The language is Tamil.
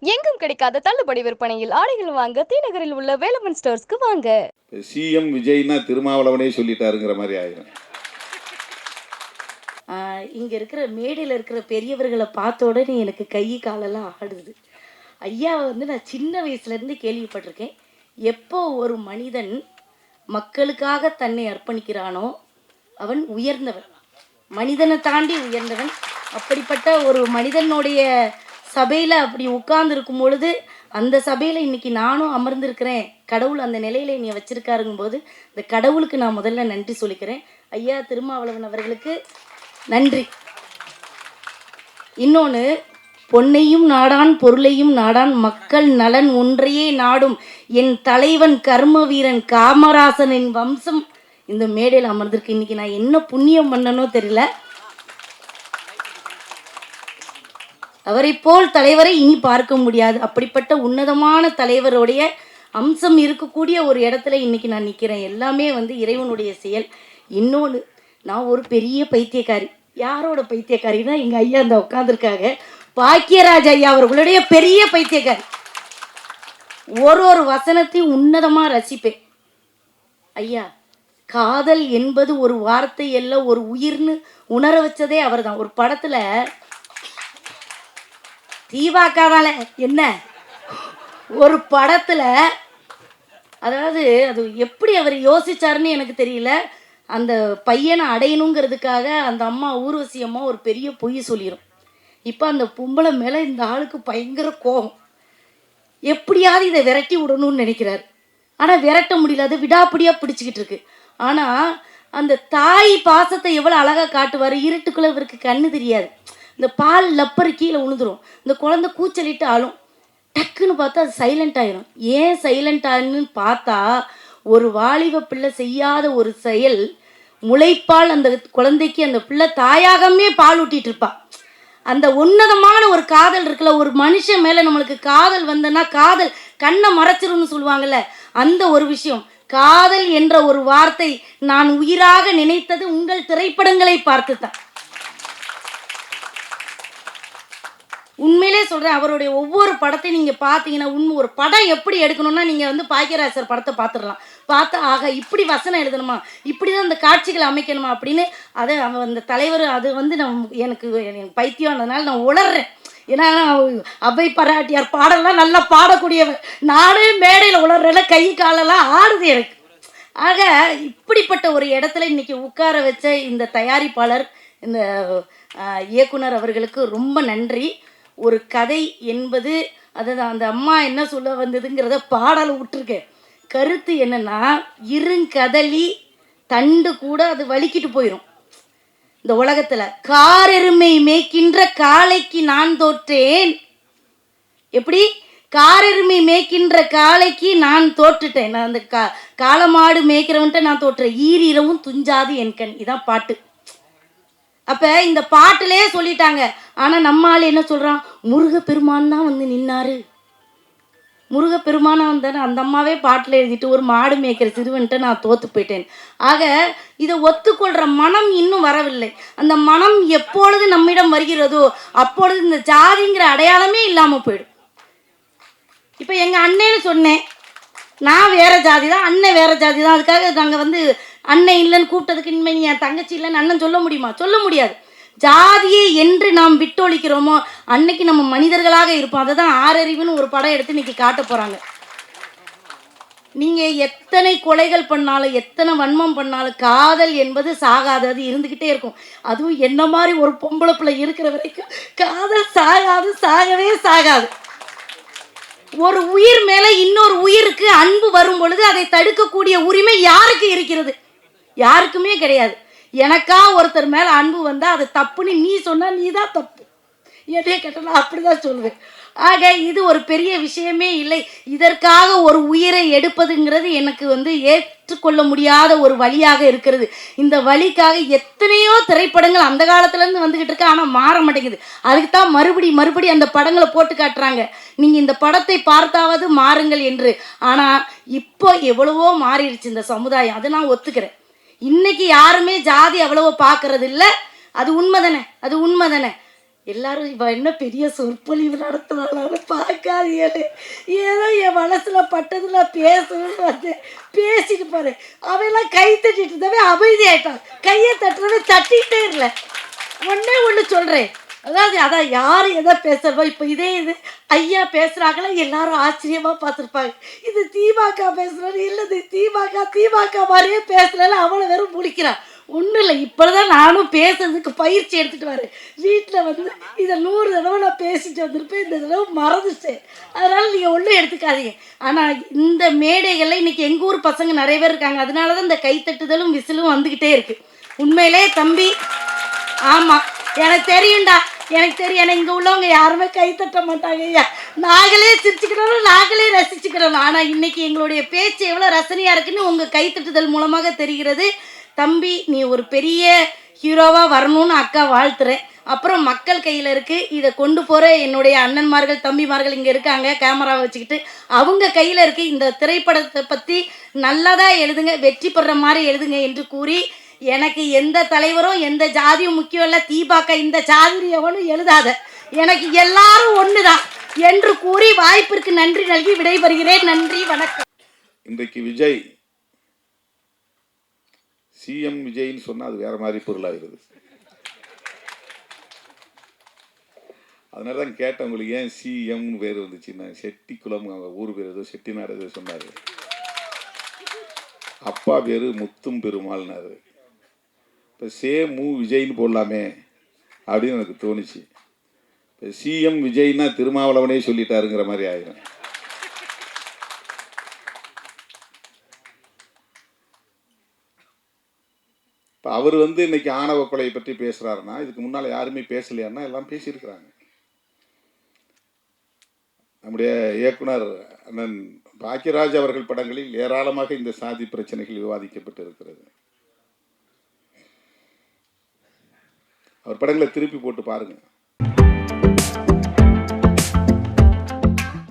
எங்கும் கிடைக்காத தள்ளுபடி விற்பனையில் ஆடைகள் வாங்க தீநகரில் உள்ள வேலமன் ஸ்டோர்ஸ்க்கு வாங்க. சிஎம் விஜய்னா திருமாவளவனே சொல்லிட்டாருங்கிற மாதிரி ஆயிரும். ஆஹ் இங்க இருக்கிற மேடையில் இருக்கிற பெரியவர்களை பார்த்த உடனே எனக்கு கை காலெல்லாம் ஆடுது. ஐயாவை வந்து நான் சின்ன வயசுல இருந்து கேள்விப்பட்டிருக்கேன். எப்போ ஒரு மனிதன் மக்களுக்காக தன்னை அர்ப்பணிக்கிறானோ அவன் உயர்ந்தவன். மனிதனை தாண்டி உயர்ந்தவன். அப்படிப்பட்ட ஒரு மனிதனுடைய சபையில் அப்படி உட்கார்ந்துருக்கும் பொழுது அந்த சபையில் இன்னைக்கு நானும் அமர்ந்திருக்கிறேன். கடவுள் அந்த நிலையில என்னை வச்சிருக்காருங்கும் போது இந்த கடவுளுக்கு நான் முதல்ல நன்றி சொல்லிக்கிறேன். ஐயா திருமாவளவன் அவர்களுக்கு நன்றி. இன்னொன்று பொன்னையும் நாடான் பொருளையும் நாடான் மக்கள் நலன் ஒன்றையே நாடும். என் தலைவன் கர்ம வீரன் காமராசனின் வம்சம். இந்த மேடையில் அமர்ந்திருக்கு. இன்னைக்கு நான் என்ன புண்ணியம் பண்ணனோ தெரியல. அவரை போல் தலைவரை இனி பார்க்க முடியாது. அப்படிப்பட்ட உன்னதமான தலைவருடைய அம்சம் இருக்கக்கூடிய ஒரு இடத்துல இன்னைக்கு நான் நிற்கிறேன் எல்லாமே வந்து இறைவனுடைய செயல். இன்னொன்று நான் ஒரு பெரிய பைத்தியக்காரி. யாரோட பைத்தியக்காரின்னா எங்கள் ஐயா அந்த உட்காந்துருக்காங்க பாக்கியராஜ் ஐயா அவர்களுடைய பெரிய பைத்தியக்காரி. ஒரு ஒரு வசனத்தையும் உன்னதமாக ரசிப்பேன். ஐயா காதல் என்பது ஒரு வார்த்தை அல்ல ஒரு உயிர்னு உணர வச்சதே அவர் தான் ஒரு படத்தில் தீவாக்காதால என்ன? ஒரு படத்துல அதாவது அது எப்படி அவர் யோசிச்சாருன்னு எனக்கு தெரியல. அந்த பையனை அடையணுங்கிறதுக்காக அந்த அம்மா ஊர்வசி அம்மா ஒரு பெரிய பொய் சொல்லிடும் இப்போ அந்த பொம்பளை மேலே இந்த ஆளுக்கு பயங்கர கோபம். எப்படியாவது இதை விரட்டி விடணும்னு நினைக்கிறாரு. ஆனால் விரட்ட முடியல அது விடாப்பிடியாக பிடிச்சிக்கிட்டு இருக்கு. ஆனால் அந்த தாய் பாசத்தை எவ்வளோ அழகாக காட்டுவார் இருட்டுக்குள்ளே இவருக்கு கண்ணு தெரியாது. இந்த பால் லப்பர் கீழே விழுந்துரும் இந்த குழந்தை கூச்சலிட்டு ஆளும் டக்குன்னு பார்த்தா அது சைலண்ட் ஆயிரும். ஏன் சைலண்ட் ஆகுன்னு பார்த்தா ஒரு வாலிப பிள்ளை செய்யாத ஒரு செயல் முளைப்பால் அந்த குழந்தைக்கு அந்த பிள்ளை தாயாகமே பால் ஊட்டிட்டு இருப்பா. அந்த உன்னதமான ஒரு காதல் இருக்குல்ல ஒரு மனுஷன் மேலே நம்மளுக்கு காதல் வந்தனா காதல் கண்ணை மறைச்சிரும்னு சொல்லுவாங்கல்ல அந்த ஒரு விஷயம். காதல் என்ற ஒரு வார்த்தை நான் உயிராக நினைத்தது உங்கள் திரைப்படங்களை பார்த்து தான் உண்மையிலே சொல்கிறேன் அவருடைய ஒவ்வொரு படத்தையும் நீங்கள் பார்த்தீங்கன்னா உண்மை ஒரு படம் எப்படி எடுக்கணும்னா நீங்கள் வந்து பாக்கியராஜர் படத்தை பார்த்துடலாம். பார்த்தா ஆக இப்படி வசனம் எழுதணுமா? இப்படி தான் இந்த காட்சிகளை அமைக்கணுமா அப்படின்னு அதை அவன் அந்த தலைவர் அது வந்து நான் எனக்கு எனக்கு பைத்தியம்னதுனால நான் உளர்றேன். ஏன்னா அவை பராட்டியார் பாடலாம் நல்லா பாடக்கூடியவர். நானே மேடையில் உளர்றேன்னா கை காலெல்லாம் ஆடுது எனக்கு. ஆக இப்படிப்பட்ட ஒரு இடத்துல இன்றைக்கி உட்கார வச்ச இந்த தயாரிப்பாளர் இந்த இயக்குனர் அவர்களுக்கு ரொம்ப நன்றி. ஒரு கதை என்பது அதாவது அந்த அம்மா என்ன சொல்ல வந்ததுங்கிறத பாடலை விட்டுருக்கேன். கருத்து என்னென்னா இருங்கதலி தண்டு கூட அது வலிக்கிட்டு போயிடும் இந்த உலகத்தில் காரெருமை மேய்க்கின்ற காளைக்கு நான் தோற்றேன். எப்படி? காரெருமை மேய்க்கின்ற காளைக்கு நான் தோற்றுட்டேன். நான் அந்த கா காளமாடு மேய்க்கிறவன்ட்ட நான் தோற்றேன் ஈரீரவும் துஞ்சாது என் கண். இதான் பாட்டு. அப்போ இந்த பாட்டிலே சொல்லிட்டாங்க. ஆனால் நம்ம ஆள் என்ன சொல்கிறான் முருகப்பெருமான் தான் வந்து நின்னாரு. முருகப்பெருமானா வந்தேன் அந்த அம்மாவே பாட்டில் எழுதிட்டு ஒரு மாடு மேய்க்கிற சிறுவன்ட்டு நான் தோத்து போயிட்டேன். ஆக இதை ஒத்துக்கொள்கிற மனம் இன்னும் வரவில்லை. அந்த மனம் எப்பொழுது நம்மிடம் வருகிறதோ அப்பொழுது இந்த ஜாதிங்கிற அடையாளமே இல்லாமல் போயிடும். இப்போ எங்கள் அண்ணேன்னு சொன்னேன். நான் வேற ஜாதி தான் அண்ணன் வேற ஜாதி தான். அதுக்காக நாங்கள் வந்து அண்ணன் இல்லைன்னு கூப்பிட்டதுக்கு இனிமே நீ என் தங்கச்சி இல்லைன்னு அண்ணன் சொல்ல முடியுமா? சொல்ல முடியாது. ஜாதியை என்று நாம் விட்டொழிக்கிறோமோ அன்னைக்கு நம்ம மனிதர்களாக இருப்போம். அதை தான் ஆறறிவுன்னு ஒரு படம் எடுத்து இன்னைக்கு காட்ட போகிறாங்க நீங்கள் எத்தனை கொலைகள் பண்ணாலும் எத்தனை வன்மம் பண்ணாலும் காதல் என்பது சாகாது. அது இருந்துக்கிட்டே இருக்கும். அதுவும் என்ன மாதிரி ஒரு பொம்பளை பிள்ளை இருக்கிற வரைக்கும் காதல் சாகாது சாகவே சாகாது. ஒரு உயிர் மேலே இன்னொரு உயிருக்கு அன்பு வரும் பொழுது அதை தடுக்கக்கூடிய உரிமை யாருக்கு இருக்கிறது? யாருக்குமே கிடையாது. எனக்கா ஒருத்தர் மேலே அன்பு வந்தால் அது தப்புன்னு நீ சொன்னால் நீ தான் தப்பு. என்னைய கேட்டால் நான் அப்படிதான் சொல்லுவேன் ஆக இது ஒரு பெரிய விஷயமே இல்லை. இதற்காக ஒரு உயிரை எடுப்பதுங்கிறது எனக்கு வந்து ஏற்றுக்கொள்ள முடியாத ஒரு வழியாக இருக்கிறது. இந்த வழிக்காக எத்தனையோ திரைப்படங்கள் அந்த காலத்துலேருந்து வந்துக்கிட்டு இருக்கு. ஆனால் மாற மாட்டேங்குது. அதுக்கு தான் மறுபடி மறுபடி அந்த படங்களை போட்டு காட்டுறாங்க. நீங்கள் இந்த படத்தை பார்த்தாவது மாறுங்கள் என்று. ஆனால் இப்போ எவ்வளவோ மாறிடுச்சு இந்த சமுதாயம். அதை நான் ஒத்துக்கிறேன். இன்னைக்கு யாருமே ஜாதி அவ்வளவோ பார்க்கறது இல்லை அது உண்மை தானே அது உண்மை தானே எல்லாரும் இவ என்ன பெரிய சொற்பொழிவு நடத்தினாலும் பார்க்காதீங்களே. ஏதோ என் மனசில் பட்டது நான் பேசணும்னு வந்தேன். பேசிட்டு பாரு. அவெல்லாம் கை தட்டிட்டு இருந்தவன் அமைதியாயிட்டான். கையை தட்டுறவன் தட்டிகிட்டே இல்லை. ஒன்றே ஒன்று சொல்கிறேன் அதாவது அதான் யார் எதை பேசுகிறவோ இப்போ இதே இது ஐயா பேசுகிறாங்களே எல்லாரும் ஆச்சரியமாக பார்த்துருப்பாங்க. இது தீபாக்கா பேசுகிறாரு இல்லை இது தீபாக்கா தீபாக்கா மாதிரியே பேசுகிறல அவ்வளோ வெறும் முழிக்கிறான் ஒன்றும் இல்லை இப்போ தான் நானும் பேசுறதுக்கு பயிற்சி எடுத்துகிட்டு வரேன். வீட்டில் வந்து இதை நூறு தடவை நான் பேசிட்டு வந்திருப்பேன் இந்த தடவை மறந்துட்டேன். அதனால் நீங்கள் ஒன்றும் எடுத்துக்காதீங்க. ஆனால் இந்த மேடைகளில் இன்றைக்கி எங்கள் ஊர் பசங்க நிறைய பேர் இருக்காங்க. அதனால தான் இந்த கைத்தட்டுதலும் விசிலும் வந்துக்கிட்டே இருக்குது உண்மையிலே தம்பி ஆமாம் எனக்கு தெரியும்டா எனக்கு தெரியும். ஏன்னா இங்கே உள்ளவங்க யாருமே கை தட்ட மாட்டாங்க ஐயா. நாங்களே சிரிச்சுக்கிறோம் நாங்களே ரசிச்சுக்கிறோம். ஆனால் இன்னைக்கு எங்களுடைய பேச்சு எவ்வளோ ரசனையாக இருக்குன்னு உங்கள் கைத்தட்டுதல் மூலமாக தெரிகிறது. தம்பி நீ ஒரு பெரிய ஹீரோவாக வரணும்னு அக்கா வாழ்த்துறேன். அப்புறம் மக்கள் கையில் இருக்குது இதை கொண்டு போகிற என்னுடைய அண்ணன்மார்கள் தம்பிமார்கள் இங்கே இருக்காங்க. கேமரா வச்சுக்கிட்டு அவங்க கையில் இருக்குது இந்த திரைப்படத்தை பற்றி நல்லதாக எழுதுங்க வெற்றி பெற மாதிரி எழுதுங்க என்று கூறி எனக்கு எந்த தலைவரும் எந்த ஜாதியும் முக்கியம் இல்லை தீபாக்க இந்த ஜாதி எவனும் எழுதாத. எனக்கு எல்லாரும் ஒன்று தான் என்று கூறி வாய்ப்பிற்கு நன்றி நல்கி விடைபெறுகிறேன். நன்றி வணக்கம். இன்றைக்கு விஜய் சிஎம் விஜய்னு சொன்னால் அது வேற மாதிரி பொருளாகிறது. அதனால தான் கேட்டேன் உங்களுக்கு ஏன் சிஎம்னு பேர் வந்துச்சுன்னா? செட்டிக்குளம் அவங்க ஊர் பேர் ஏதோ செட்டிநாடு ஏதோ சொன்னார். அப்பா பேர் முத்தும் பெருமாள்னாரு. இப்போ சே மு விஜய்னு போடலாமே அப்படின்னு எனக்கு தோணுச்சு. இப்போ சிஎம் விஜய்னா திருமாவளவனே சொல்லிட்டாருங்கிற மாதிரி ஆயிரும். இப்போ அவர் வந்து இன்னைக்கு ஆணவ கொலையை பற்றி பேசுகிறாருன்னா இதுக்கு முன்னால் யாருமே பேசலையான்னா எல்லாம் பேசியிருக்கிறாங்க. நம்முடைய இயக்குனர் அண்ணன் பாக்கியராஜ் அவர்கள் படங்களில் ஏராளமாக இந்த சாதி பிரச்சனைகள் விவாதிக்கப்பட்டு அவர் படங்களை திருப்பி போட்டு பாருங்கள்